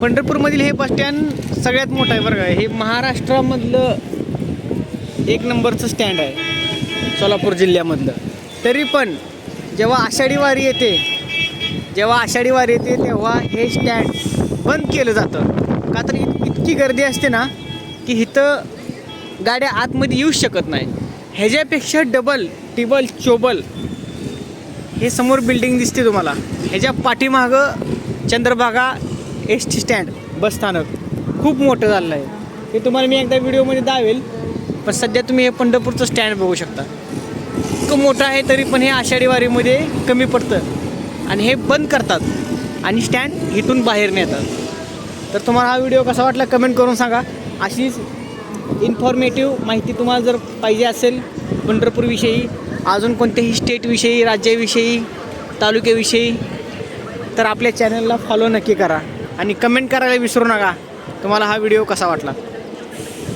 पंढरपूरमधील हे bus stand सगळ्यात मोठं आहे बरं का. हे महाराष्ट्रामधलं एक नंबरचं स्टँड आहे सोलापूर जिल्ह्यामधलं. तरी पण जेव्हा आषाढी वारी येते जेव्हा आषाढी वारी येते तेव्हा हे स्टँड बंद केलं जातं. का तर इत इतकी गर्दी असते ना की इथं गाड्या आतमध्ये येऊच शकत नाही. ह्याच्यापेक्षा डबल टिबल चोबल हे समोर बिल्डिंग दिसते तुम्हाला. ह्याच्या पाठीमागं चंद्रभागा एस टी स्टँड बसस्थानक खूप मोठं झालेलं आहे. ते तुम्हाला मी एकदा व्हिडिओमध्ये दावेल पण सध्या तुम्ही हे पंढरपूरचं स्टँड बघू शकता. इतकं मोठं आहे तरी पण हे आषाढी वारीमध्ये कमी पडतं आणि हे बंद करतात आणि स्टँड इथून बाहेर नेतात. तर तुम्हाला हा व्हिडिओ कसा वाटला कमेंट करून सांगा. अशीच इन्फॉर्मेटिव्ह माहिती तुम्हाला जर पाहिजे असेल पंढरपूरविषयी अजून कोणत्याही स्टेटविषयी राज्याविषयी तालुक्याविषयी तर आपल्या चॅनलला फॉलो नक्की करा. आणि कमेंट करायला विसरू नका. तुम्हाला हा व्हिडिओ कसा वाटला?